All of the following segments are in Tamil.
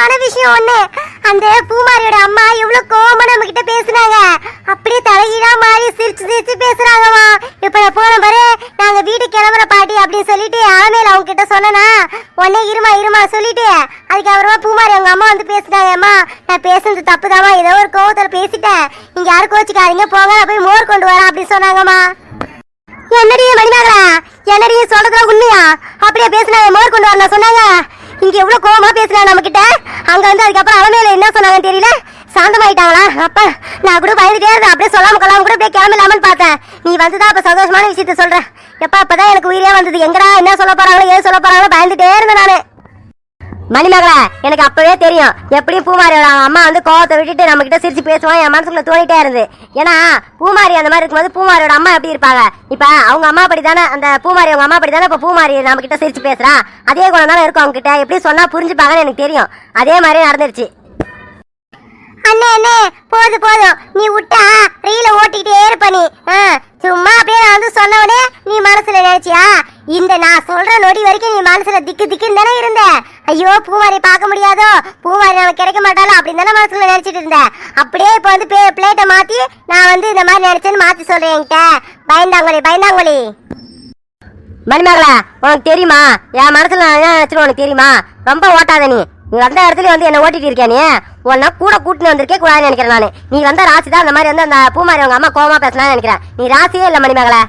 சந்தோஷமான விஷயம் ஒண்ணு. அந்த பூமாரியோட அம்மா எவ்வளவு கோவமா நம்ம கிட்ட பேசுனாங்க. அப்படியே தலையீடா மாறி சிரிச்சு சிரிச்சு பேசுறாங்கம்மா. இப்ப நான் போன பாரு. நாங்க வீட்டுக்கு கிளம்புற பாட்டி அப்படின்னு சொல்லிட்டு ஆமையில அவங்க கிட்ட சொன்னனா உடனே இருமா இருமா சொல்லிட்டு அதுக்கப்புறமா பூமாரி அவங்க அம்மா வந்து பேசினாங்கம்மா நான் பேசுனது தப்புதாம்மா. ஏதோ ஒரு கோவத்துல பேசிட்டேன். இங்க யாரும் கோச்சிக்காதீங்க. போங்க நான் போய் மோர் கொண்டு வரேன் அப்படின்னு சொன்னாங்கம்மா. என்னடியே மணிமகளா என்னடியே சொல்றதுலாம் உண்மையா? அப்படியே பேசினாங்க மோர் கொண்டு வரலாம் சொன்னாங்க. இங்க எவ்வளவு கோவமா பேசுனாங்க நம்ம கிட்ட அங்க வந்து அதுக்கப்புறம் அலமையில என்ன சொன்னாங்கன்னு தெரியல? சாந்தமாயிட்டாங்களா? அப்ப நான் கூட பயந்துட்டே இருந்தேன். அப்படியே சொல்லாம கொள்ளாம கூட அப்படியே கிளம்பலாமன்னு பார்த்தேன். நீ வந்துதான் அப்ப சந்தோஷமான விஷயத்த சொல்ற. எப்ப அப்பதான் எனக்கு உயிரே வந்தது. எங்கடா என்ன சொல்ல போறாங்களோ ஏன் சொல்ல போறாங்களோ பயந்துட்டே இருந்தேன் நானு. மணிமகளா எனக்கு அப்பவே தெரியும். எப்படியும் பூமாரியோட அம்மா வந்து கோவத்தை விட்டுட்டு நம்ம கிட்ட சிரிச்சு பேசுவான். என் மனசுக்குள்ள தோணிட்டே இருந்து. ஏன்னா பூமாரி அந்த மாதிரி இருக்கும்போது பூமாரியோட அம்மா எப்படி இருப்பாங்க? இப்ப அவங்க அம்மா அப்படி தானே அந்த பூமாரி அவங்க அம்மா அப்படி தானே இப்ப பூமாரி நம்ம கிட்ட சிரிச்சு பேசுறா? அதே குணம் தானே இருக்கும் அவங்க கிட்ட எப்படி சொன்னா புரிஞ்சுப்பாங்கன்னு எனக்கு தெரியும். அதே மாதிரி நடந்துருச்சு. அண்ணே அண்ணே போது போதும் நீ விட்டா ரீல ஓட்டிக்கிட்டே இருப்ப நீ. ஆ, சும்மா அப்படியே நான் வந்து சொன்னவனே நீ மனசுல நினைச்சியா? இந்த நான் சொல்ற நொடி வரைக்கும் நீ மனசுல திக்கு திக்குன்னு தானே இருந்த? ஐயோ பூமாரி பார்க்க முடியாதோ? பூமாரி நமக்கு கிடைக்க மாட்டாலும் அப்படின்னு தானே மனசுல நினைச்சிட்டு இருந்தேன் அப்படியே இப்போ வந்து பிளேட்டை மாத்தி நான் வந்து இந்த மாதிரி நினைச்சேன்னு மாத்தி சொல்றேன் என்கிட்ட. பயந்தாங்கொழி பயந்தாங்கொழி. மணிமகளா உனக்கு தெரியுமா? என் மனசுல நான் நினைச்சிட்டு உனக்கு தெரியுமா? ரொம்ப ஓட்டாத நீ. நீ வந்த இடத்துல வந்து என்ன ஓட்டிட்டு இருக்கியா நீ? உன்னா கூட கூட்டின்னு வந்திருக்கே கூடாதுன்னு நினைக்கிறேன் நான். நீ வந்த ராசி தான் அந்த மாதிரி வந்து அந்த பூமாரி அவங்க அம்மா கோமா பேசலாம்னு நினைக்கிறேன். நீ ராசியே இல்லை மணிமகளா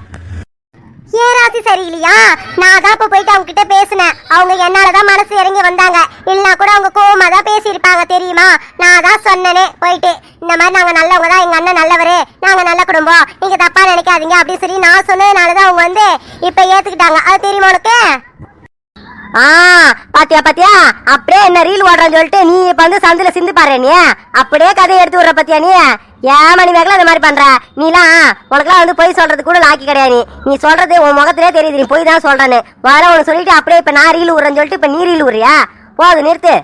ஏன் ராசி சரியில்லையா? நான் தான் இப்போ போயிட்டு அவங்க கிட்ட பேசினேன். அவங்க என்னாலதான் மனசு இறங்கி வந்தாங்க. இல்லைன்னா கூட அவங்க கோவமா தான் பேசியிருப்பாங்க தெரியுமா? நான் தான் சொன்னனே போயிட்டு. இந்த மாதிரி நாங்க நல்லவங்க தான் எங்க அண்ணன் நல்லவரு. நாங்க நல்ல குடும்பம். நீங்க தப்பா நினைக்காதீங்க. அப்படின்னு சொல்லி நான் சொன்னதுனாலதான் அவங்க வந்து இப்ப ஏத்துக்கிட்டாங்க. அது தெரியுமா உனக்கு? ஆ பாத்தியா பாத்தியா? அப்படியே என்ன ரீல் ஓடுறேன்னு சொல்லிட்டு நீ இப்ப வந்து சந்தில சிந்து பாரு நீ. அப்படியே கதையை எடுத்து விடுற பாத்தியா நீ. ஏன் மணி வேகல இந்த மாதிரி பண்ற? நீலாம் உனக்குலாம் வந்து பொய் சொல்றது கூட லாக்கி கிடையாது நீ. சொல்றது உன் முகத்திலே தெரியுது நீ பொய் தான் சொல்றேன்னு. வர உனக்கு சொல்லிட்டு அப்படியே இப்ப நான் ரீல் விடுறேன்னு சொல்லிட்டு இப்ப நீ ரீல் விடுறியா போது நிறுத்து.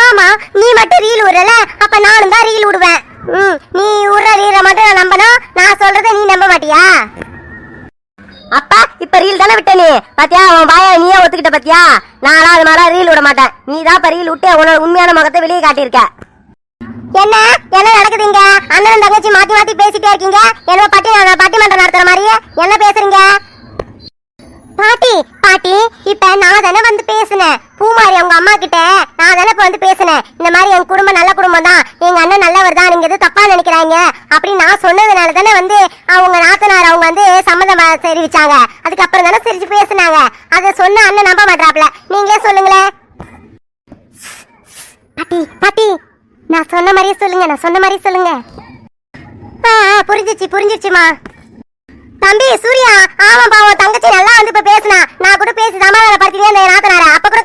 ஆமா நீ மட்டும் ரீல் விடுறல அப்ப நானும் தான் ரீல் விடுவேன் ம் நீ விடுற ரீலை மட்டும் நான் நம்பணும் நான் சொல்றதை நீ நம்ப மாட்டியா? அப்பா இப்ப ரீல் தானே விட்ட நீ? பாத்தியா உன் பாய நீயே ஒத்துக்கிட்ட பாத்தியா? நான்லாம் அது மாதிரி ரீல் விட மாட்டேன். நீ தான் இப்ப ரீல் விட்டு உன்னோட உண்மையான முகத்தை வெளியே காட்டியிருக்க. என்ன? என்ன நடக்குது இங்க அண்ணன் தங்கச்சி மாத்தி மாத்தி பேசிட்டே இருக்கீங்க? என்ன பட்டி பட்டிமன்றம் நடத்துற மாதிரி? என்ன பேசுறீங்க? பாட்டி பாட்டி இப்ப நான் தானே வந்து பேசினேன். பூமாரி அவங்க அம்மா கிட்ட நான் தானே இப்ப வந்து பேசினேன். இந்த மாதிரி என் குடும்பம் நல்ல குடும்பம் தான். எங்க அண்ணன் நல்லவர் தான். நீங்க எதுவும் தப்பா நினைக்கிறாங்க. அப்படின்னு நான் சொன்னதுனால தானே வந்து அவங்க நாத்தனார் அவங்க வந்து சம்மதம் தெரிவிச்சாங்க. அதுக்கப்புறம் தானே சிரிச்சு பேசினாங்க. அதை சொன்ன அண்ணன் நம்ப மாட்டாப்ல நீங்களே சொல்லுங்களேன் பாட்டி பாட்டி நான் சொன்ன மாதிரியே சொல்லுங்க நான் சொன்ன மாதிரியே சொல்லுங்க. புரிஞ்சிச்சு புரிஞ்சிச்சுமா. தம்பி சூர்யா ஆமா பாவம் தங்கச்சி நல்லா வந்து இப்ப பேசினா. நான் கூட பேசி சமாதானப்படுத்தினே இருந்தேன் என் நாத்தனார. அப்ப கூட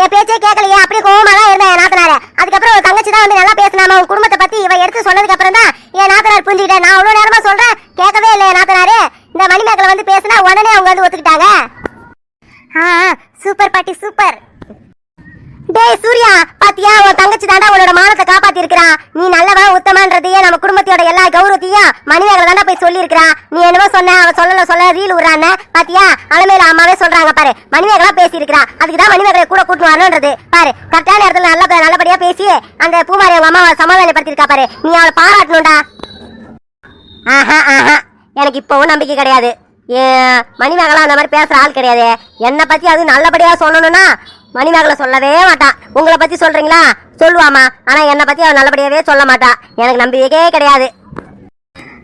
என் பேச்சே கேட்கலையே அப்படியே கோவமா தான் இருந்தேன் என் நாத்தனார. அதுக்கப்புறம் ஒரு தங்கச்சி தான் வந்து நல்லா பேசினாமா உன் குடும்பத்தை பத்தி இவ எடுத்து சொன்னதுக்கு அப்புறம் தான் என் நாத்தனார் புரிஞ்சுக்கிட்டேன் நான் அவ்வளவு நேரமா சொல்றேன் கேட்கவே இல்லை என் நாத்தனாரு. இந்த மணிமேக்கல வந்து பேசினா உடனே அவங்க வந்து ஒத்துக்கிட்டாங்க. ஆ சூப்பர் பாட்டி சூப்பர். டேய் சூர்யா பாத்தியா? உன் தங்கச்சி தாண்டா உன்னோட மானத்தை காப்பாத்தி இருக்கா நீ நல்லவா உத்தமன்றதையே நம்ம குடும்பத்தோட எல்லா கௌரவத்தையும் மணிமேகலை தாண்டா போய் சொல்லி நீ என்னவோ சொன்ன அவன் சொல்லல சொல்ல ரீல் விடுறான்னு. பாத்தியா? அலமேல அம்மாவே சொல்றாங்க பாரு. மணிமேகலா பேசி இருக்கா அதுக்கு தான் மணிமேகலை கூட கூட்டு வரணுன்றது. பாரு கரெக்டான இடத்துல நல்ல நல்லபடியா பேசி அந்த பூமாரி அவங்க அம்மாவை சமாதானப்படுத்திருக்கா பாரு. நீ அவளை பாராட்டணும்டா. ஆஹா ஆஹா. எனக்கு இப்போவும் நம்பிக்கை கிடையாது. மணிமேகலா அந்த மாதிரி பேசுற ஆள் கிடையாது. என்னை பத்தி அது நல்லபடியா சொல்லணும்னா மணிமேகலை சொல்லவே மாட்டான் உங்களை பத்தி சொல்றீங்களா? சொல்லுவாமா ஆனா என்னை பத்தி அவன் நல்லபடியாவே சொல்ல மாட்டா. எனக்கு நம்பிக்கையே கிடையாது.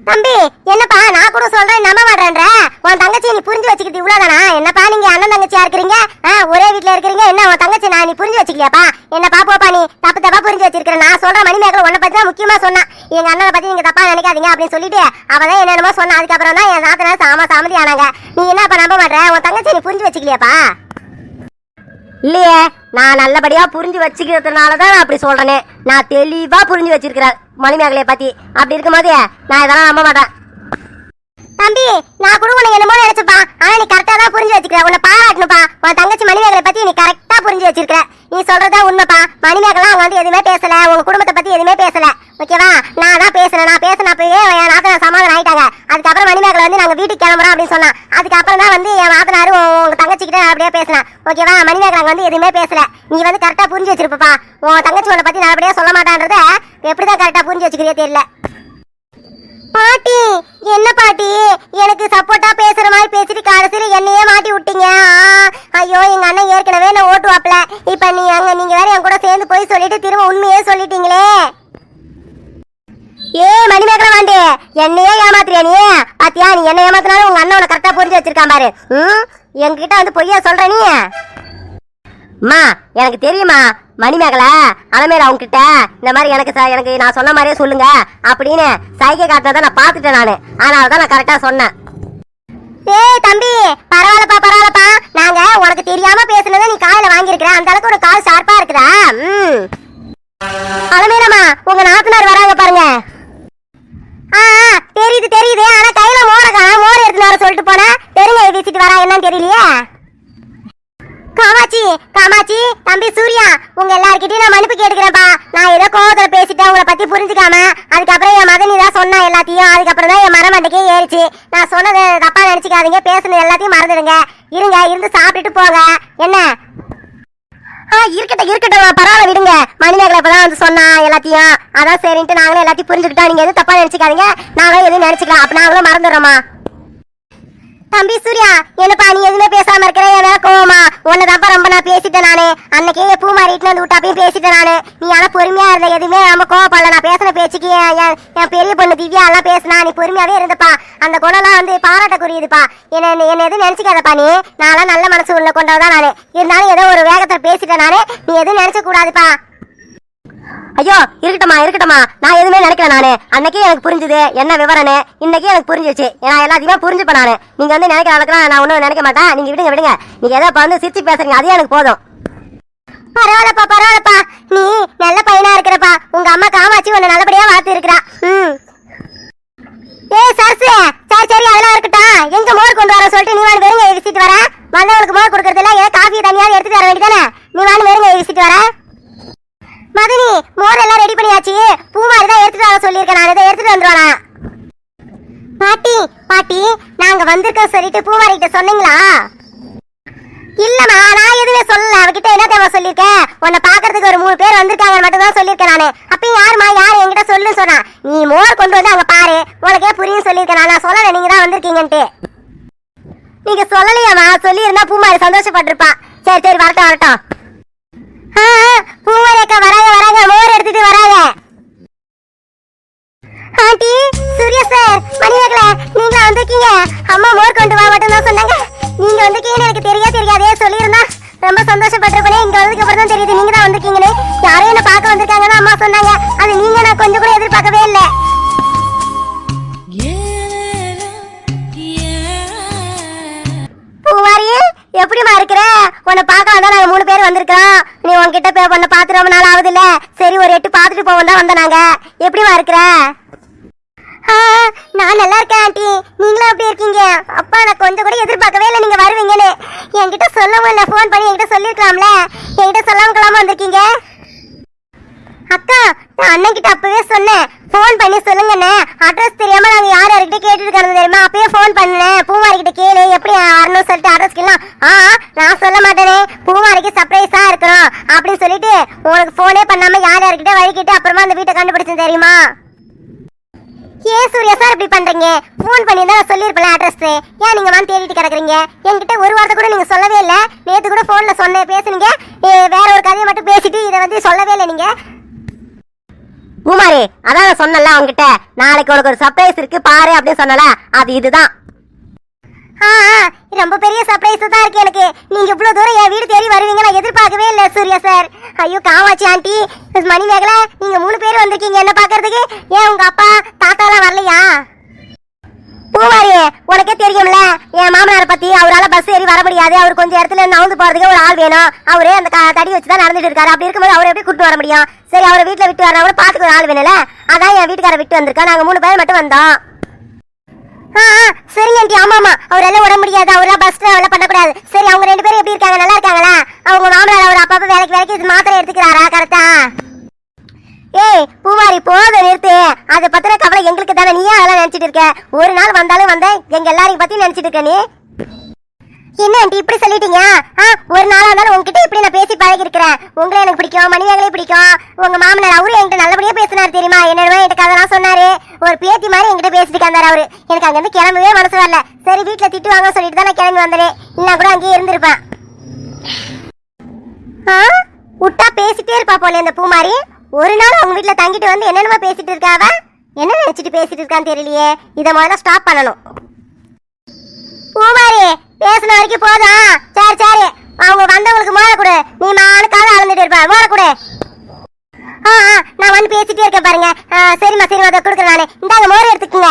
தம்பி என்னப்பா? நான் கூட சொல்றேன் நம்ப மாட்டேன்ற. உன் தங்கச்சி நீ புரிஞ்சு வச்சுக்கிட்டு இவ்வளவுதானா? என்னப்பா நீங்க அண்ணன் தங்கச்சியா இருக்கிறீங்க? ஒரே வீட்டுல இருக்கிறீங்க? என்ன உன் தங்கச்சி நான் நீ புரிஞ்சு வச்சுக்கலையாப்பா? என்ன பாப்போப்பா நீ தப்பு தப்பா புரிஞ்சு வச்சிருக்கிறேன் நான் சொல்ற மணிமேகலை உன்னை பத்தி தான் முக்கியமா சொன்னா. எங்க அண்ணனை பத்தி நீங்க தப்பா நினைக்காதீங்க அப்படின்னு சொல்லிட்டு அவதான் என்னென்னமோ சொன்னா. அதுக்கப்புறம் தான் என் சாத்தனா சாம சாமதி ஆனாங்க. நீ என்னப்பா நம்ப மாட்டேற? உன் தங்கச்சி நீ புரிஞ்சு வச்சுக்கலையாப்பா? இல்லையே நான் நல்லபடியா புரிஞ்சு வச்சுக்கிறதுனால தான் நான் அப்படி சொல்றேனே. நான் தெளிவா புரிஞ்சு வச்சிருக்கிறேன் மணிமேகலையை பத்தி. அப்படி இருக்கும்போது நான் இதெல்லாம் நம்ப மாட்டேன். தம்பி நான் கூட உனக்கு என்னமோ நினைச்சுப்பா ஆனா நீ கரெக்டா தான் புரிஞ்சு வச்சுக்கிற. உன்னை பாராட்டணுப்பா உன் தங்கச்சி மணிமேகலை பத்தி நீ கரெக்டா புரிஞ்சு வச்சிருக்கிற. நீ சொல்றதா உண்மைப்பா. மணிமேகலாம் அவங்க வந்து எதுவுமே பேசல. உங்க குடும்பத்தை பத்தி எதுவுமே பேசல. ஓகேவா? நான் தான் பேசுறேன் நான் பேசினப்பயே என் நாத்தனார் சமாதானம் ஆயிட்டாங்க. அதுக்கப்புறம் மணிமேகலை வந்து நாங்க வீட்டுக்கு வீட்டுக்கு கிளம்புறோம் அப்படின்னு சொன்னான். அதுக்கப்புறம் தான் வந்து என் மாத்தனாரு உன் உங்க தங்கச்சிக்கிட்ட அப்படியே பேசினேன். ஓகேவா மணிமேகலாங்க வந்து எதுவுமே பேசல. நீ வந்து கரெக்டா புரிஞ்சு வச்சிருப்பா உன் தங்கச்சி உன்னை பத்தி அப்படியே சொல்ல மாட்டான்றத எப்படிதான் கரெக்டா புரிஞ்சு வச்சுக்கிறியோ தெரியல. பாட்டி என்ன பாட்டி? எனக்கு சப்போர்ட்டா பேசுற மாதிரி பேசிட்டு கடைசியில என்னையே மாட்டி விட்டீங்க. ஆ, ஐயோ எங்க அண்ணன் ஏற்கனவே நான் ஓட்டு வாப்பல இப்ப நீ அங்க நீங்க வேற என் கூட சேர்ந்து போய் சொல்லிட்டு திரும்ப உண்மையே சொல்லிட்டீங்களே. ஏ மணிமேகலை வாண்டி. என்னையே ஏமாத்துறியா நீ? பாத்தியா நீ என்ன ஏமாத்தினாலும் உங்க அண்ணன் உன்னை கரெக்டா புரிஞ்சு வச்சிருக்கான் பாரு. ம்? எங்ககிட்ட வந்து பொய்யா சொல்ற நீ? அம்மா எனக்கு தெரியுமா மணிமேகலை அலமேல அவங்க கிட்ட இந்த மாதிரி எனக்கு எனக்கு நான் சொன்ன மாதிரியே சொல்லுங்க அப்படின்னு சைகை காட்டினதை நான் பார்த்துட்டேன் நான். அதனால தான் நான் கரெக்டா சொன்னேன். ஏய் தம்பி பரவாயில்லப்பா பரவாயில்லப்பா. நாங்க உனக்கு தெரியாம பேசுனதை நீ காலையில வாங்கியிருக்கிற. அந்த அளவுக்கு ஒரு கால் ஷார்ப்பா இருக்குதா? ம். அலமேலம்மா உங்க நாத்தனார் வராங்க பாருங்க. ஆ ஆ, தெரியுது தெரியுது. ஆனா கையில மோர காணோம் மோர் எடுத்து வர சொல்லிட்டு போனா தெரிஞ்ச வீசிட்டு வரா என்னன்னு தெரியலையே? காமாட்சி காமாட்சி தம்பி சூர்யா உங்க எல்லார்கிட்டயும் நான் மன்னிப்பு கேட்டுக்கிறேன்ப்பா. நான் ஏதோ கோவத்துல பேசிட்டேன் உங்களை பத்தி புரிஞ்சுக்காம. அதுக்கப்புறம் என் மதனி தான் சொன்னா எல்லாத்தையும். அதுக்கப்புறம் தான் என் மரமண்டைக்கே ஏறிச்சு. நான் சொன்னது தப்பா நினைச்சுக்காதீங்க. பேசுனது எல்லாத்தையும் மறந்துடுங்க. இருங்க இருந்து சாப்பிட்டுட்டு போங்க. என்ன? இருக்கட்டும் இருக்கட்டும் பரவாயில்ல விடுங்க. மணிமேகலை இப்பதான் வந்து சொன்னா எல்லாத்தையும். அதான் சரின்ட்டு நாங்களும் எல்லாத்தையும் புரிஞ்சுக்கிட்டோம். நீங்க எதுவும் தப்பா நினைச்சுக்காதீங்க. நாங்களும் எதுவும் நினைச்சுக்கலாம். அப்ப நாங்களும் மறந்துடுறோமா தம்பி சூர்யா என்னப்பா நீ எதுவுமே பேசாம இருக்கிற? என் கோவமா? உன்னதான்ப்பா ரொம்ப நான் பேசிட்டேன் நானு. அன்னைக்கே பூ மாறிட்டு வந்து விட்டாப்பையும் பேசிட்டேன் நானு. நீ ஆனா பொறுமையா இருந்த எதுவுமே நம்ம கோவப்படல. நான் பேசின பேச்சுக்கு என் என்- பெரிய பொண்ணு திவ்யா எல்லாம் பேசினா நீ பொறுமையாவே இருந்தப்பா. அந்த குணம்லாம் வந்து பாராட்டக்குரியதுப்பா என்ன என்ன எதுவும் நினைச்சுக்காதப்பா நீ. நான்லாம் நல்ல மனசு உள்ள கொண்டவதான் நானு. இருந்தாலும் ஏதோ ஒரு வேகத்தை பேசிட்டேன் நானு. நீ எதுவும் நினைச்ச கூடாதுப்பா. ஐயோ இருக்கட்டமா இருக்கட்டமா நான் எதுவுமே நினைக்கல நானு. அன்னைக்கே எனக்கு புரிஞ்சுது. என்ன விவரம்னு. இன்னைக்கு எனக்கு புரிஞ்சிச்சு நான் எல்லாத்தையுமே புரிஞ்சுப்பேன் நானு. நீங்க வந்து நினைக்கிற அளவுக்குலாம் நான் ஒன்றும் நினைக்க மாட்டேன். நீங்க விடுங்க விடுங்க. நீங்க ஏதோ இப்போ வந்து சிரிச்சு பேசுறீங்க. அதே எனக்கு போதும். பரவாயில்லப்பா பரவாயில்லப்பா. நீ நல்ல பையனா இருக்கிறப்பா. உங்க அம்மா காமாட்சி உன்னை நல்லபடியா வளர்த்து இருக்கிறா ம். ஏய் சரசு. சரி சரி அதெல்லாம் இருக்கட்டும். எங்க மோர் கொண்டு வர சொல்லிட்டு நீ வாங்க வெறுங்க விசிட்டு வர. வந்தவங்களுக்கு மோர் கொடுக்கறது இல்ல ஏதோ காஃபி தனியாவது எடுத்துட்டு வர வேண்டியதானே? நீ வாங்க வெறுங்க விசிட்டு வர. மதனி மோர் எல்லாம் ரெடி பண்ணியாச்சு. பூமாரி தான் எடுத்துட்டு வர சொல்லியிருக்கேன். நான் இதை எடுத்துட்டு வந்துருவானா? பாட்டி பாட்டி நாங்க வந்திருக்கோம் சொல்லிட்டு பூமாரி கிட்ட சொன்னீங்களா? இல்லம்மா நான் எதுவுமே சொல்லல. அவகிட்ட என்ன தேவை சொல்லியிருக்கேன்? உன்னை பாக்குறதுக்கு ஒரு மூணு பேர் வந்திருக்காங்க மட்டும் தான் சொல்லியிருக்கேன் நானு. அப்பயும் யாருமா யார் என்கிட்ட சொல்லு சொன்னா? நீ மோர் கொண்டு வந்து அங்க பாரு. உனக்கே புரியும் சொல்லியிருக்கேன். நான் சொல்லல. நீங்க தான் வந்திருக்கீங்கன்ட்டு. நீங்க சொல்லலையாமா சொல்லி இருந்தா பூமாரி சந்தோஷப்பட்டிருப்பா. சரி சரி வரட்டும் வரட்டும். ஆ, ஆ, அக்கா வராங்க வராங்க மோர் எடுத்துட்டு வராங்க. ஆண்டி சூர்யா சார் மணிமேகலை நீங்க வந்திருக்கீங்க. அம்மா மோர் கொண்டு வா மட்டும் தான் சொன்னாங்க. நீங்க வந்திருக்கீங்கன்னு எனக்கு தெரிய தெரியாதே சொல்லியிருந்தா. ரொம்ப சந்தோஷப்பட்டிருப்பேன் இங்க வந்ததுக்கு அப்புறம் தான் தெரியுது. நீங்க தான் வந்திருக்கீங்கன்னு. யாரும் என்ன பார்க்க வந்திருக்காங்கன்னு அம்மா சொன்னாங்க. அது நீங்க நான் கொஞ்சம் கூட எதிர்பார்க்கவே இல்லை. பூவாரி எப்படிமா இருக்கிற? உன்னை பார்க்க வந்தா நாங்க மூணு பேர் வந்திருக்கோம் நீ உன்கிட்ட பே பண்ண பார்த்து ரொம்ப நாள் ஆகுது இல்ல சரி ஒரு எட்டு பார்த்துட்டு போவோம் தான் வந்தோம் நாங்க. எப்படிமா இருக்கிற? ஆ, நான் நல்லா இருக்கேன் ஆண்டி. நீங்களும் எப்படி இருக்கீங்க? அப்பா நான் கொஞ்சம் கூட எதிர்பார்க்கவே இல்லை நீங்க வருவீங்கன்னு. என்கிட்ட சொல்லவும் இல்லை. ஃபோன் பண்ணி என்கிட்ட சொல்லிருக்கலாம்ல என்கிட்ட சொல்லாம கிளம்ப வந்திருக்கீங்க. அக்கா நான் அண்ணன் கிட்ட அப்பவே சொன்னேன். ஃபோன் பண்ணி சொல்லுங்கண்ணே. அட்ரஸ் தெரியாம நாங்க யார் யார்கிட்ட கேட்டுட்டு கிடந்தது தெரியுமா? அப்பயே ஃபோன் பண்ணேன். பூமாரி கிட்ட கேளு. எப்படி வரணும் சொல்லிட்டு அட்ரஸ் கேலாம் ஆ நான் சொல்ல மாட்டேனே. பூமாரிக்கு சர்ப்ரைஸா இருக்கிறோம். அப்படின்னு சொல்லிட்டு உனக்கு ஃபோனே பண்ணாம யார் யார்கிட்ட வழிகிட்டு அப்புறமா அந்த வீட்டை கண்டுபிடிச்சேன் தெரியுமா? ஏன் சூர்யா சார் இப்படி பண்றீங்க? ஃபோன் பண்ணி தான் சொல்லியிருப்பேன் அட்ரஸ் ஏன் நீங்க வந்து தேடிட்டு கிடக்குறீங்க? என்கிட்ட ஒரு வார்த்தை கூட நீங்க சொல்லவே இல்லை. நேத்து கூட ஃபோனில் சொன்னேன் பேசுனீங்க. வேற ஒரு கதையை மட்டும் பேசிட்டு இதை வந்து சொல்லவே இல்லை நீங்க. பூமாரி அதான் சொன்னல அவங்ககிட்ட நாளைக்கு உனக்கு ஒரு சர்ப்ரைஸ் இருக்கு பாரு அப்படின்னு சொன்னல அது இதுதான். ரொம்ப பெரிய சர்ப்ரைஸ் தான் இருக்கு எனக்கு. நீங்க இவ்வளவு தூரம் என் வீடு தேடி வருவீங்க நான் எதிர்பார்க்கவே இல்லை சூர்யா சார் ஐயோ காமாட்சி ஆண்டி மணி மேகலை நீங்க மூணு பேர் வந்திருக்கீங்க என்ன பாக்குறதுக்கு ஏன் உங்க அப்பா தாத்தாலாம் வரலையா? பூமாரி உனக்கே தெரியும்ல என் மாமனார் பத்தி அவரால பஸ் ஏறி வர முடியாது. அவர் கொஞ்சம் இடத்துல நவுந்து போறதுக்கு ஒரு ஆள் வேணும். அவரே அந்த தடி வச்சு தான் நடந்துட்டு இருக்காரு. அப்படி இருக்கும்போது அவரை எப்படி கூட்டு வர முடியும்? சரி அவரை வீட்டில் விட்டு வரா கூட பாத்துக்க ஒரு ஆள் வேணும்ல? அதான் என் வீட்டுக்கார விட்டு வந்திருக்கா. நாங்கள் மூணு பேர் மட்டும் வந்தோம். ஆ ஆ, சரிங்க ஆண்டி. ஆமாம் ஆமாம் அவர் எல்லாம் முடியாது. அவரெல்லாம் பஸ் டிராவல பண்ணக்கூடாது. சரி அவங்க ரெண்டு பேரும் எப்படி இருக்காங்க? நல்லா இருக்காங்களா? அவங்க மாமனார் அவர் அப்பாவுக்கு வேலைக்கு வேலைக்கு இது மாத்திரை எடுத்துக்கிறாரா? கரெக்டா ஏய் பூமாரி சரி நிறுத்து. அதை பத்தின கவலை எங்களுக்கு தானே. நீயே அதெல்லாம் நினைச்சிட்டு இருக்க? ஒரு நாள் வந்தாலும் வந்தேன். எங்க எல்லாரையும் பத்தி நினைச்சிட்டு இருக்க நீ? என்ன ஆண்டி இப்படி சொல்லிட்டீங்க? ஆ ஒரு நாளா இருந்தாலும் உங்ககிட்ட இப்படி நான் பேசி பழகி இருக்கிறேன் உங்களை எனக்கு பிடிக்கும் மணிமேகலை பிடிக்கும். உங்க மாமனார் அவரு என்கிட்ட நல்லபடியா பேசினார் தெரியுமா? என்னென்ன என்கிட்ட கதெல்லாம் சொன்னாரு. ஒரு பேத்தி மாதிரி என்கிட்ட பேசிட்டு இருந்தார் அவரு. எனக்கு அங்கிருந்து கிளம்பவே மனசு வரல. சரி வீட்டுல திட்டு வாங்க சொல்லிட்டு தான் நான் கிளம்பி வந்தேன். இல்ல கூட அங்கேயே இருந்திருப்பேன். ஆ? விட்டா பேசிட்டே இருப்பா போல இந்த பூமாரி. ஒரு நாள் அவங்க வீட்டுல தங்கிட்டு வந்து என்னென்னமா பேசிட்டு இருக்காவ என்ன நினைச்சிட்டு பேசிட்டு இருக்கான்னு தெரியலையே. இதை முதல்ல ஸ்டாப் பண்ணணும். பூமாரி பேசின வரைக்கும் போதும். சரி சரி. அவங்க வந்தவங்களுக்கு மோத கொடு. நீ மானுக்காக அளந்துட்டு இருப்ப. மோத கொடு. ஆ ஆ, நான் வந்து பேசிட்டே இருக்கேன் பாருங்க. ஆ, சரிம்மா சரிம்மா. அதை கொடுக்குறேன் நானே. இந்தாங்க மோர் எடுத்துக்கோங்க.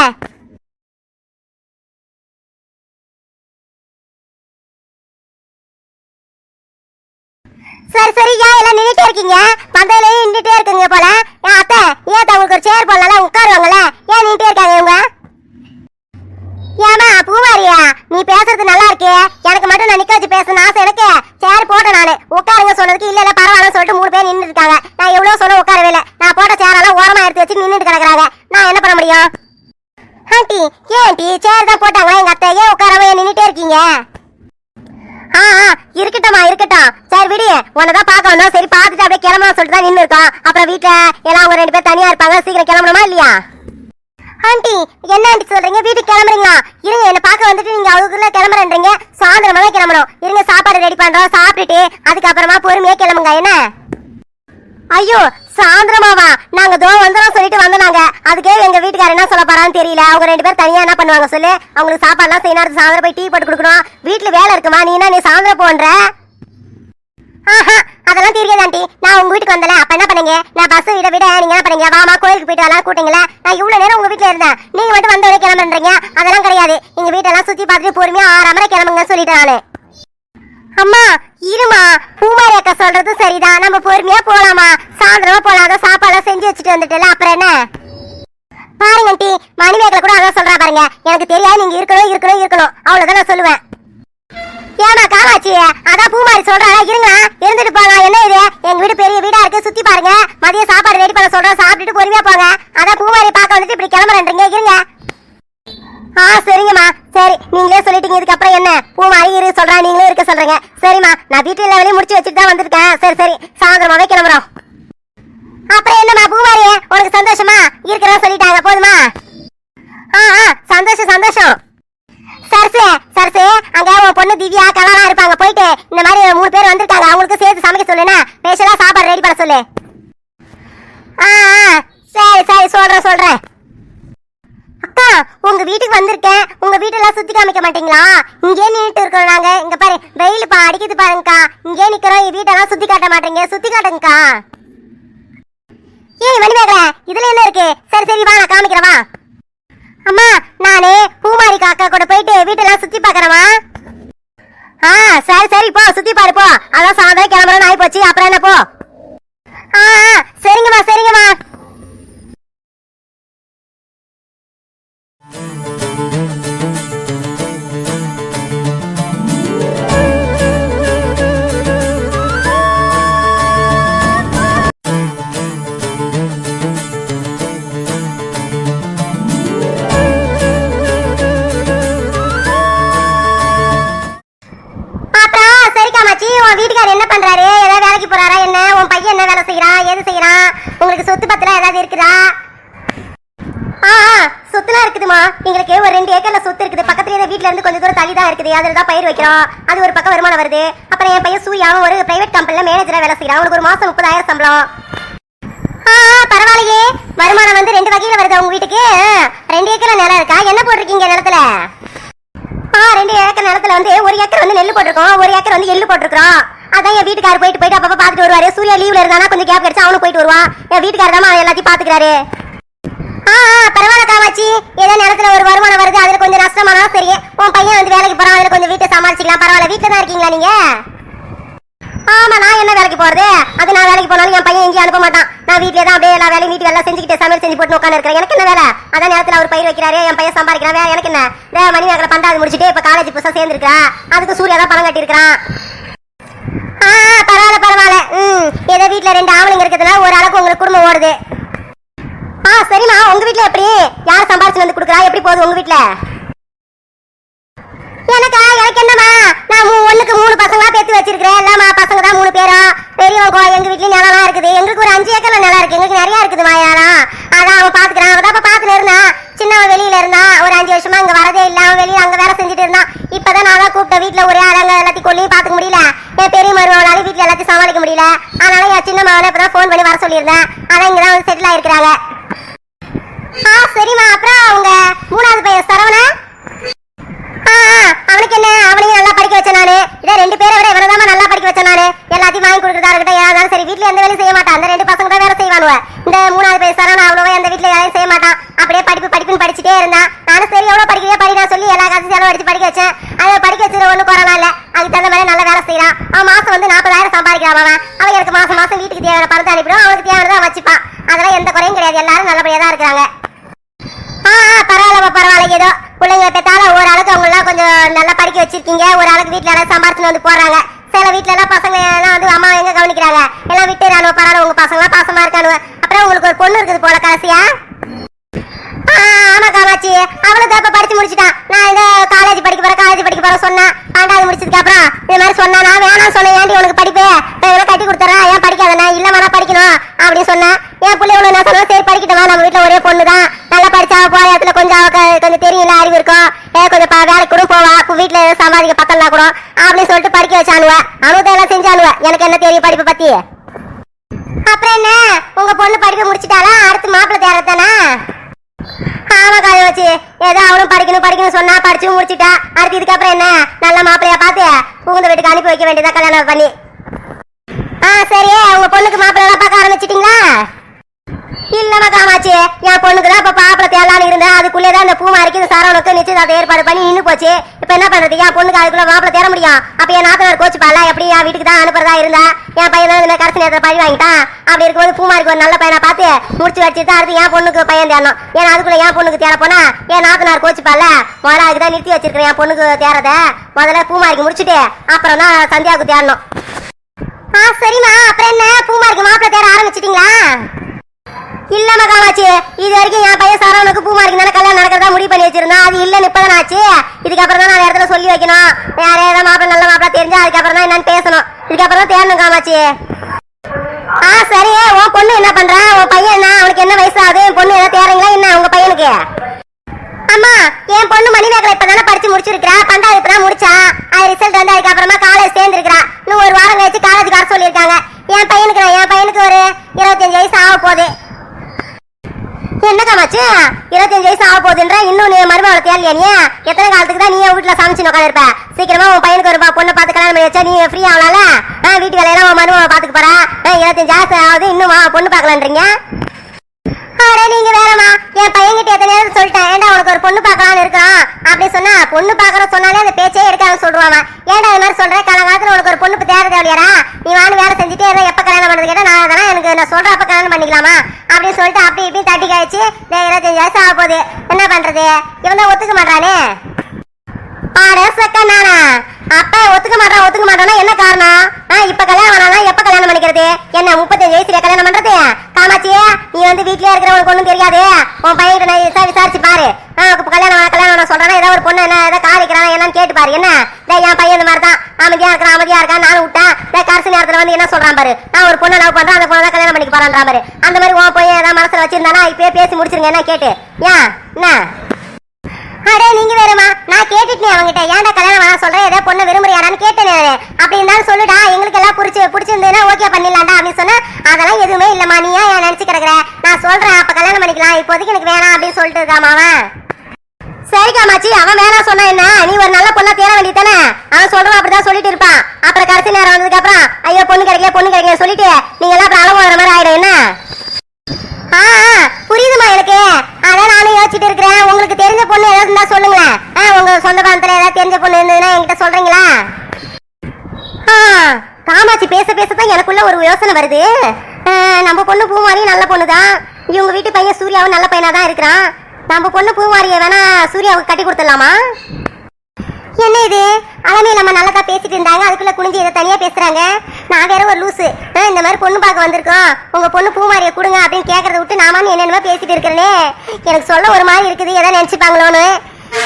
சரி சரி. ஏன் எல்லாம் நின்றுட்டே இருக்கீங்க? பந்தையிலேயே நின்றுட்டே இருக்குங்க போல. ஏன் அத்தை ஏன் அத்தை, உங்களுக்கு ஒரு சேர் போடலாம் உட்காருவாங்கல்ல? ஏன் நின்றுட்டே இருக்காங்க இவங்க? ஏமா பூமாரியா நீ பேசுறது நல்லா இருக்கே. எனக்கு மட்டும் நான் நிக்க வச்சு பேசணும் ஆசை எனக்கு. சேர் போட்டேன் நானு. உட்காருங்க சொன்னதுக்கு இல்ல இல்ல பரவாயில்ல சொல்லிட்டு மூணு பேர் நின்று இருக்காங்க. நான் எவ்வளவு சொல்ல உட்காரவே இல்லை நான் போட்ட சேரெல்லாம் ஓரமா எடுத்து வச்சு நின்றுட்டு கிடக்குறாங்க. நான் என்ன பண்ண முடியும்? ஆண்டி ஏன் ஆண்டி? சேர் தான் போட்டாங்களா எங்க அத்தை? ஏன் உட்காரவே ஏன் நின்னுட்டே இருக்கீங்க? ஆ ஆ, இருக்கட்டும்மா இருக்கட்டும். சரி விடு. உன்னதான் பார்க்க வந்தோம். சரி பார்த்துட்டு அப்படியே கிளம்பலாம் சொல்லிட்டு தான் நின்று இருக்கோம் அப்புறம் வீட்டில் எல்லாம் அவங்க ரெண்டு பேர் தனியா இருப்பாங்க. சீக்கிரம் கிளம்பணுமா இல்லையா? ஆண்டி என்ன ஆண்டி சொல்றீங்க? வீட்டுக்கு கிளம்புறீங்களா? இருங்க என்ன பார்க்க வந்துட்டு நீங்க அவருக்குள்ள கிளம்புறேன்றீங்க. சாயந்தரமா தான் கிளம்பணும். இருங்க சாப்பாடு ரெடி பண்றோம். சாப்பிட்டுட்டு அதுக்கப்புறமா பொறுமையா கிளம்புங்க. என்ன? ஐயோ சாயந்தரமாவா? நாங்க தோ வந்துடும் சொல்லிட்டு வந்தோம் நாங்க அதுக்கே எங்க வீட்டுக்காரர் என்ன சொல்ல போறான்னு தெரியல. அவங்க ரெண்டு பேரும் தனியா என்ன பண்ணுவாங்க சொல்லு? அவங்களுக்கு சாப்பாடுலாம் செய்யணும். சாயந்தரம் போய் டீ போட்டு கொடுக்கணும். வீட்டுல வேலை இருக்குமா? நீ என்ன நீ சாயந்தரம் போன்ற ஆஹா அதெல்லாம் தெரியாது ஆண்டி. நான் உங்க வீட்டுக்கு வந்தேன் அப்ப என்ன பண்ணீங்க? நான் பஸ் விட விட நீங்க என்ன பண்ணீங்க? வாமா கோயிலுக்கு போயிட்டு வரலாம் கூட்டிங்களா நான் இவ்வளவு நேரம் உங்க வீட்டுல இருந்தேன். நீங்க மட்டும் வந்த உடனே கிளம்புறீங்க. அதெல்லாம் கிடையாது. எங்க வீட்டெல்லாம் சுத்தி பார்த்துட்டு பொறுமையா ஆறாமரை கிளம்புங்க சொல்லிட்டு நானு. அம்மா இருமா. பூமாரி அக்கா சொல்றது சரிதான். நம்ம பொறுமையா போலாமா? சாயந்தரமா போலாம். அதான் செஞ்சு வச்சுட்டு வந்துட்டல அப்புறம் என்ன? பாருங்க ஆண்டி. மணிமேகலை கூட அதான் சொல்றா பாருங்க. எனக்கு தெரியாது. நீங்க இருக்கணும் இருக்கணும் இருக்கணும். அவ்வளவுதான் நான் சொல்லுவேன். ஏமா காமாச்சி அதான் பூமாரி சொல்றாங்க இருங்களா இருந்துட்டு போங்க என்ன இது? எங்க வீடு பெரிய வீடா இருக்கு. சுத்தி பாருங்க. மதியம் சாப்பாடு ரெடி பண்ண சொல்றோம் சாப்பிட்டுட்டு பொறுமையா போங்க. அதான் பூமாரி பார்க்க வந்துட்டு இப்படி கிளம்புறேன்றீங்க. இருங்க. ஆ சரிங்கம்மா. சரி நீங்களே சொல்லிட்டீங்க. இதுக்கப்புறம் என்ன? பூமாரி இரு சொல்றா. நீங்களே இருக்க சொல்றீங்க. சரிம்மா. நான் வீட்டு எல்லா வேலையும் முடிச்சு வச்சுட்டு தான் வந்திருக்கேன். சரி சரி. சாயந்தரமாவே கிளம்புறோம். அப்புறம் என்னம்மா பூமாரி? உனக்கு சந்தோஷமா? இருக்கிறதா சொல்லிட்டாங்க. போதுமா? ஆ ஆ. சந்தோஷம் சந்தோஷம். சரசே சரசு. அங்க உன் பொண்ணு திவ்யா கலாலாம் இருப்பாங்க. போயிட்டு இந்த மாதிரி மூணு பேர் வந்திருக்காங்க. அவங்களுக்கு சேர்த்து சமைக்க சொல்லுண்ணா. ஸ்பெஷலாக சாப்பாடு ரெடி பண்ண சொல்லு. ஆ ஆ, சரி சரி. சொல்கிறேன் சொல்கிறேன் அக்கா உங்க வீட்டுக்கு வந்திருக்கேன். உங்க வீட்டெல்லாம் சுத்தி காமிக்க மாட்டீங்களா? இங்கே நின்றுட்டு இருக்கோம் நாங்க. இங்க பாரு வெயில் பா அடிக்குது பாருங்கக்கா. இங்கே நிக்கிறோம். என் வீட்டெல்லாம் சுத்தி காட்ட மாட்டீங்க. சுத்தி காட்டுங்கக்கா. ஏய் மணிமேகலை இதுல என்ன இருக்கு? சரி சரி வா நான் காமிக்கிறேன் வா. அம்மா நானு பூமாரி காக்கா கூட போயிட்டு வீட்டெல்லாம் சுத்தி பார்க்கறேமா ஆ சரி சரி போ சுத்தி பாரு போ. அதான் சாயந்தரம் கிளம்புறேன்னு ஆயி போச்சு அப்புறம் என்ன போ? ஆ ஆ, சரிங்கம்மா சரிங்கம்மா. போறாரா என்ன? உன் பையன் என்ன வேலை செய்யறான் எது செய்யறான் உங்களுக்கு சொத்து பத்திரம் ஏதாவது இருக்குதா? ஆ ஆ, சொத்துலாம் இருக்குதுமா எங்களுக்கு ஒரு ரெண்டு ஏக்கர்ல சொத்து இருக்குது. பக்கத்துலயே வீட்டுல வீட்ல இருந்து கொஞ்சம் தூரம் தள்ளி தான் இருக்குது. அதுல தான் பயிர் வைக்கிறோம். அது ஒரு பக்கம் வருமானம் வருது. அப்புறம் என் பையன் சூயாவும் ஒரு பிரைவேட் கம்பெனில மேனேஜரா வேலை செய்யறான் அவனுக்கு ஒரு மாசம் முப்பதாயிரம் சம்பளம். ஆ ஆ, பரவாயில்லையே. வருமானம் வந்து ரெண்டு வகையில வருது உங்க வீட்டுக்கு ரெண்டு ஏக்கர்ல நிலம் இருக்கா? என்ன போட்டிருக்கீங்க நிலத்துல? ஆ ரெண்டு ஏக்கர் நிலத்துல வந்து ஒரு ஏக்கர் வந்து நெல் போட்டிருக்கோம். ஒரு ஏக்கர் வந்து எள்ளு போட்டிருக்கிறோம். அதான் என் வீட்டுக்காரர் போயிட்டு போயிட்டு அப்பப்ப பாத்துட்டு வருவாரு. சூர்யா லீவ்ல இருந்தானா கொஞ்சம் கேப் கிடைச்சா அவனும் போயிட்டு வருவான். என் வீட்டுக்காரர் தான் எல்லாத்தையும் பாத்துக்கிறாரு ஆ ஆ, பரவாயில்ல காமாச்சி ஏதோ நேரத்துல ஒரு வருமானம் வருது. அதுல கொஞ்சம் நஷ்டமானாலும் சரி. உன் பையன் வந்து வேலைக்கு போறான். அதுல கொஞ்சம் வீட்டை சமாளிச்சிக்கலாம். பரவாயில்ல. வீட்டுல தான் இருக்கீங்களா நீங்க? ஆமா நான் என்ன வேலைக்கு போறது? அது நான் வேலைக்கு போனாலும் என் பையன் எங்கேயும் அனுப்ப மாட்டான். நான் வீட்டுல தான் அப்படியே எல்லா வேலையும் வீட்டு வேலை செஞ்சுக்கிட்டு சமையல் செஞ்சு போட்டு உட்காந்து இருக்கிறேன். எனக்கு என்ன வேலை? அதான் நேரத்துல அவர் பயிர் வைக்கிறாரு. என் பையன் சம்பாதிக்கிறான். வேற எனக்கு என்ன? வேற மணி வேலை பண்டாது முடிச்சுட்டு இப்ப காலேஜ் புதுசா சேர்ந்துருக்கா அதுக்கு சூர்யா தான் பணம் கட்டியிருக்கிறான். பரவாயில்ல பரவாயில்ல. ம் ஏதோ வீட்ல ரெண்டு ஆவணங்க இருக்கிறதுல ஒரு அளவுக்கு உங்களுக்கு குடும்பம் ஓடுது. சரிம்மா உங்க வீட்டில் எப்படி? யார் சம்பாரிச்சு வந்து கொடுக்குறா? எப்படி போகுது உங்க வீட்ல? எனக்கா எனக்கு என்னம்மா? நான் மூ- மூணு பசங்களா பேத்து வச்சிருக்கிறேன். எல்லாமா பசங்க தான் மூணு பேரும் பெரியவங்க எங்க வீட்லேயும் நிலம்லாம் இருக்குது. எங்களுக்கு ஒரு அஞ்சு ஏக்கர்ல நிலம் இருக்கு. எங்களுக்கு நிறைய இருக்குது மாயாலாம் அதான் அவன் பாத்துக்கிறான். அவன் தான் பாத்துன்னு இருந்தான். சின்னவன் வெளியில இருந்தான். ஒரு அஞ்சு வருஷமா இங்கே வரதே இல்லை. அவன் வெளியில் அங்க வேலை செஞ்சுட்டு இருந்தான். இப்பதான் நான் தான் கூப்பிட்ட வீட்டில் ஒரே ஆளுங்க எல்லாத்தையும் கொல்லியும் பாத்துக்க முடியல. என் பெரிய மருமகளால வீட்டுல எல்லாத்தையும் சமாளிக்க முடியல அதனால என் சின்ன மகனை இப்பதான் ஃபோன் பண்ணி வர சொல்லியிருந்தேன். அதான் இங்கதான் வந்து செட்டில் ஆயிருக்கிறாங்க. ஆ சரிம்மா. அப்புறம் அவங்க மூணாவது பையன் சரவணா? ஆ, அவனுக்கு என்ன? அவனையும் நல்லா படிக்க வச்சேன் நானு. இதை ரெண்டு பேரை விட இவனதாம்மா நல்லா படிக்க வச்சேன் நானு. எல்லாத்தையும் வாங்கி கொடுக்குறதா இருக்கட்டும் ஏதாவது சரி வீட்ல எந்த வேலையும் செய்ய மாட்டான். அந்த ரெண்டு பசங்க தான் வேலை செய்வானுவ. இந்த மூணாவது பையன் நான் அவ்வளவா எந்த வீட்ல வேலையும் செய்ய மாட்டான். அப்படியே படிப்பு படிப்புன்னு படிச்சுட்டே இருந்தான். நானும் சரி எவ்வளவு படிக்கிறே படினா சொல்லி எல்லா காசும் செலவு அடிச்சு படிக்க வச்சேன். அதை படிக்க வச்சது ஒன்றும் கொரோனா அதுக்கு தகுந்த மாதிரி நல்ல வேலை செய்யறான் அவன் மாசம் வந்து நாற்பதாயிரம் சம்பாதிக்கிறான் அவன் அவன் எனக்கு மாசம் மாசம் வீட்டுக்கு தேவையான பணத்தை அனுப்பிடும் அவனுக்கு தேவையானதை வச்சுப்பான். அதெல்லாம் எந்த குறையும் கிடையாது. எல்லாரும் நல்லபடியா தான் இருக்காங்க ஆ பரவாயில்ல பரவாயில்ல. ஏதோ பிள்ளைங்க பெற்றாலும் ஒரு ஆளுக்கு கொஞ்சம் நல்லா படிக்க வச்சிருக்கீங்க. ஒரு ஆளுக்கு வீட்டில் எல்லாம் சம்பாரிச்சுன்னு வந்து போறாங்க சில வீட்டில எல்லாம் பசங்க எல்லாம் வந்து அம்மா எங்க கவனிக்கிறாங்க? எல்லாம் விட்டுறானுவ பரவாயில்ல உங்க பசங்க எல்லாம் பாசமா இருக்கானுவ. அப்புறம் உங்களுக்கு ஒரு பொண்ணு இருக்குது போல கடைசியா? ஆமா காமாச்சி அவளும் தப்ப படிச்சு முடிச்சிட்டான். நான் இந்த காலேஜ் படிக்க போறேன் காலேஜ் படிக்க போறேன் சொன்னேன் பன்னெண்டாவது முடிச்சதுக்கு அப்புறம் இந்த மாதிரி சொன்னா நானா சொன்னேன் ஏன்டி உனக்கு படிப்பு? நான் கட்டி கொடுத்துறேன். ஏன் படிக்காதண்ணா இல்ல வேணா படிக்கணும். அப்படின்னு சொன்னேன். என் பிள்ளை இவ்வளவு நான் சொன்னேன் சரி படிக்கட்டுமா? நம்ம வீட்டுல ஒரே பொண்ணு தான் நல்லா படிச்சா போற இடத்துல கொஞ்சம் அவ கொஞ்சம் தெரியல அறிவு இருக்கும் ஏ கொஞ்சம் வேலைக்கு கூட போவா. வீட்டுல சம்பாதிக்க பத்தலாம் கூட. அப்படின்னு சொல்லிட்டு படிக்க வச்சானுவ. அனுபவத்தை எல்லாம் செஞ்சானுவ. எனக்கு என்ன தெரியும் படிப்பு பத்தி? அப்புறம் என்ன? உங்க பொண்ணு படிக்க முடிச்சிட்டாலா அடுத்து மாப்பிள்ள தேர்றதானா ஆமா காய வச்சு ஏதோ அவனும் படிக்கணும் படிக்கணும் சொன்னா படிச்சு முடிச்சிட்டா. அடுத்து இதுக்கப்புறம் என்ன? நல்ல மாப்பிள்ளையா பார்த்து? புகுந்த வீட்டுக்கு அனுப்பி வைக்க வேண்டியதா கல்யாணம் பண்ணி? ஆ சரி. உங்க பொண்ணுக்கு மாப்பிள்ளை பார்க்க ஆரம்பிச்சிட்டீங்களா? இல்லம்மா காமாச்சி என் பொண்ணுக்கு தான் இப்ப தேடலான்னு இருந்தேன். அதுக்குள்ளே தான் இந்த பூ மாறிக்கு இந்த சரவணுக்கு நிச்சயதார்த்த ஏற்பாடு பண்ணி நின்று போச்சு. இப்போ என்ன பண்ணுறது என் பொண்ணுக்கு அதுக்குள்ள மாப்பிள தேட முடியும். அப்போ என் நாத்தனார் கோச்சு எப்படி என் வீட்டுக்கு தான் அனுப்புறதா இருந்தா என் பையன் தான் இந்த கடைசி நேரத்தில் பழி வாங்கிட்டான். அப்படி இருக்கும்போது பூமாரிக்கு ஒரு நல்ல பையனை பார்த்து முடிச்சு வச்சுட்டு தான் அடுத்து என் பொண்ணுக்கு பையன் தேடணும். ஏன்னா அதுக்குள்ள என் பொண்ணுக்கு தேட போனா என் நாத்தனார் கோச்சு முதல்ல அதுக்கு தான் நிறுத்தி வச்சிருக்கிறேன் என் பொண்ணுக்கு தேரத முதல்ல பூமாரிக்கு முடிச்சுட்டு அப்புறம் தான் சந்தியாவுக்கு தேடணும். ஆ சரிம்மா. அப்புறம் என்ன? பூமாரிக்கு மாப்பிள தேட ஆரம்பிச்சிட்டீங்களா? இல்லம்மா காமாச்சி இது வரைக்கும் என் பையன் சரவணுக்கு பூமாரிக்கு தானே கல்யாணம் நடக்கிறதா முடிவு பண்ணி வச்சிருந்தோம் அது இல்லைன்னு இப்பதான் ஆச்சு. இதுக்கப்புறம் தான் நான் இடத்துல சொல்லி வைக்கணும். வேற ஏதாவது மாப்பிள்ள நல்ல மாப்பிள்ள தெரிஞ்சா அதுக்கப்புறம் தான் என்னன்னு பேசணும். இதுக்கப்புறம் தான் தேடணும் காமாச்சி ஆ சரி. உன் பொண்ணு என்ன பண்றா? உன் பையன் என்ன? அவனுக்கு என்ன வயசு ஆகுது? என் பொண்ணு ஏதாவது தேறீங்களா என்ன உங்க பையனுக்கு? அம்மா என் பொண்ணு மணிமேகலை இப்பதானே படிச்சு முடிச்சிருக்கா பண்டாவது இப்பதான் முடிச்சா. அது ரிசல்ட் வந்து அதுக்கப்புறமா காலேஜ் சேர்ந்துருக்கா இன்னும் ஒரு வாரம் கழிச்சு காலேஜ் வர சொல்லியிருக்காங்க. என் பையனுக்கு என் பையனுக்கு ஒரு இருபத்தஞ்சு வயசு ஆக போகுது என்ன காமாச்சு இருபத்தஞ்சு வயசு ஆக போகுதுன்ற இன்னும் நீ மருமகளை தேடலையா நீ? எத்தனை காலத்துக்கு தான் நீ வீட்டுல சமைச்சு உட்காந்துருப்ப சீக்கிரமா உன் பையனுக்கு ஒரு பொண்ணை பார்த்து கல்யாணம் பண்ணி வச்சா நீ ஃப்ரீ ஆகலாம்ல? ஆ, வீட்டு வேலையெல்லாம் உன் மருமகளை பார்த்துக்க போறா. இருபத்தஞ்சு ஆசை ஆகுது இன்னும் பொண்ணு பார்க்கலான்றீங்க அட நீங்க வேறமா என் பையன்கிட்ட எத்தனை நேரம் சொல்லிட்டேன். ஏன்டா உனக்கு ஒரு பொண்ணு பார்க்கலாம்னு இருக்கான் அப்படி சொன்னா பொண்ணு பார்க்கற சொன்னாலே அந்த பேச்சே எடுக்காம சொல்றான் ஏன்டா இது மாதிரி சொல்ற? காலங்காலத்துல உனக்கு ஒரு பொண்ணு தேவை தேவையாரா நீ வாணி வேலை செஞ்சுட்டே இருந்தா எப்ப கல்யாணம் பண்ணது கேட்டா நான் அதெல்லாம் எனக்கு நான் சொல்ற அப்ப கல்யாணம் பண்ணிக்கலாமா? அப்படின்னு சொல்லிட்டு அப்படி இப்படி தட்டி கழிச்சு இருபத்தஞ்சு வயசு ஆக போகுது. என்ன பண்றது? இவன் தான் ஒத்துக்க மாட்டானே. ஆட சக்க நானா. அப்ப ஒத்துக்க மாட்டான் ஒத்துக்க மாட்டானா என்ன காரணம்? ஆ, இப்ப கல்யாணம் பண்ணா எப்ப கல்யாணம் பண்ணிக்கிறது? என்ன முப்பத்தஞ்சு வயசுல கல்யாணம் பண்றது? காமாச்சி வந்து வீட்லயே இருக்கிற ஒண்ணும் தெரியாது? உன் பையன் நான் விசாரிச்சு பாரு. கல்யாணம் கல்யாணம் நான் சொல்றானா ஏதாவது ஒரு பொண்ணு என்ன ஏதாவது காரிக்கிறான் என்னன்னு கேட்டு பாரு. என்ன? என் பையன் இந்த மாதிரி தான் அமைதியா இருக்கிறான் அமைதியா இருக்கான் நானும் விட்டேன். டேய் கடைசி நேரத்துல வந்து என்ன சொல்றான் பாரு? நான் ஒரு பொண்ணை லவ் பண்றேன் அந்த பொண்ணை தான் கல்யாணம் பண்ணிக்க போறான் பாரு. அந்த மாதிரி உன் பையன் ஏதாவது மனசுல வச்சிருந்தானா இப்பயே பேசி முடிச்சிருங்க என்ன கேட்டு. ஏன்? என்ன? அடே நீங்க வேறமா நான் கேட்டுட்டேன் அவங்கிட்ட ஏன்டா கல்யாணம் வேணாம் சொல்றேன் ஏதோ பொண்ணு விரும்புறியாடான்னு கேட்டேன். அப்படி இருந்தாலும் சொல்லுடா. எங்களுக்கு எல்லாம் புடிச்சு பிடிச்சிருந்ததுன்னா ஓகே பண்ணிடலாம்டா அப்படின்னு சொன்னா அதெல்லாம் எதுவுமே இல்லம்மா நீ ஏன் நினைச்சு கிடக்குற நான் சொல்றேன் அப்ப கல்யாணம் பண்ணிக்கலாம். இப்போதைக்கு எனக்கு வேணாம் அப்படின்னு சொல்லிட்டு இருக்காமா அவன். சரி காமாச்சி அவன் வேணாம் சொன்னா என்ன? நீ ஒரு நல்ல பொண்ணா தேட வேண்டியதானே அவன் சொல்றான் அப்படிதான் சொல்லிட்டு இருப்பான். அப்புறம் கடைசி நேரம் வந்ததுக்கு அப்புறம் ஐயோ பொண்ணு கிடைக்கல பொண்ணு கிடைக்கல சொல்லிட்டு நீங்க எல்லாம் அப்புறம் அளவு வர மாதிரி ஆயிடும். என்ன? ஆ ஆ, புரியுதுமா எனக்கு. அதான் நானும் யோசிச்சுட்டு இருக்கிறேன். உங்களுக்கு தெரிஞ்ச பொண்ணு ஏதாவது இருந்தா சொல்லுங்களேன். ஆ, உங்க சொந்த பந்தத்துல ஏதாவது தெரிஞ்ச பொண்ணு இருந்ததுன்னா என்கிட்ட சொல்றீங்களா? ஆ, காமாட்சி பேச பேச தான் எனக்குள்ள ஒரு யோசனை வருது. நம்ம பொண்ணு பூமாரி நல்ல பொண்ணு தான் இவங்க வீட்டு பையன் சூர்யாவும் நல்ல பையனா தான் இருக்கிறான். நம்ம பொண்ணு பூமாரியை வேணா சூர்யாவுக்கு கட்டி கொடுத்துடலாமா? என்ன இது? அலமையில நம்ம நல்லதா பேசிட்டு இருந்தாங்க அதுக்குள்ள குனிஞ்சு இதை தனியா பேசுறாங்க. நான் வேற ஒரு லூசு. ஆ, இந்த மாதிரி பொண்ணு பார்க்க வந்திருக்கோம் உங்க பொண்ணு பூமாரியை கொடுங்க அப்படின்னு கேட்கறத விட்டு நாம என்னென்னமோ பேசிட்டு இருக்கிறேனே. எனக்கு சொல்ல ஒரு மாதிரி இருக்குது எதை நினைச்சுப்பாங்களோன்னு.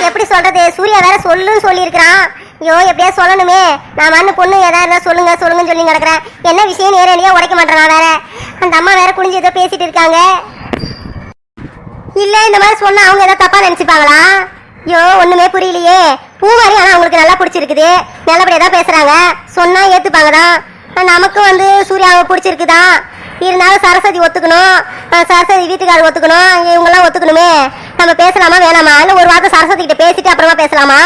எப்படி சொல்றது? சூர்யா வேற சொல்லுன்னு சொல்லியிருக்கிறான். ஐயோ எப்படியா சொல்லணுமே. நான் வந்து பொண்ணு ஏதா இருந்தா சொல்லுங்க சொல்லுங்கன்னு சொல்லி நடக்கிறேன். என்ன விஷயம் நேரடியா உடைக்க மாட்டேன் நான் வேற. அந்த அம்மா வேற குனிஞ்சு ஏதோ பேசிட்டு இருக்காங்க. இல்ல இந்த மாதிரி சொன்னா அவங்க ஏதோ தப்பா நினைச்சுப்பாங்களா? ஐயோ ஒண்ணுமே புரியலையே. பூ மாதிரி ஆனா அவங்களுக்கு நல்லா பிடிச்சிருக்குது. நல்லபடியா தான் பேசுறாங்க. சொன்னா ஏத்துப்பாங்க தான். நமக்கும் வந்து சூர்யாவை பிடிச்சிருக்குதான் இருந்தாலும் சரஸ்வதி ஒத்துக்கணும். சரஸ்வதி வீட்டுக்காரர் ஒத்துக்கணும். இவங்கெல்லாம் ஒத்துக்கணுமே. நம்ம பேசலாமா வேணாமா இல்லை ஒரு வார்த்தை சரஸ்வதி கிட்ட பேசிட்டு அப்புறமா பேசலாமா?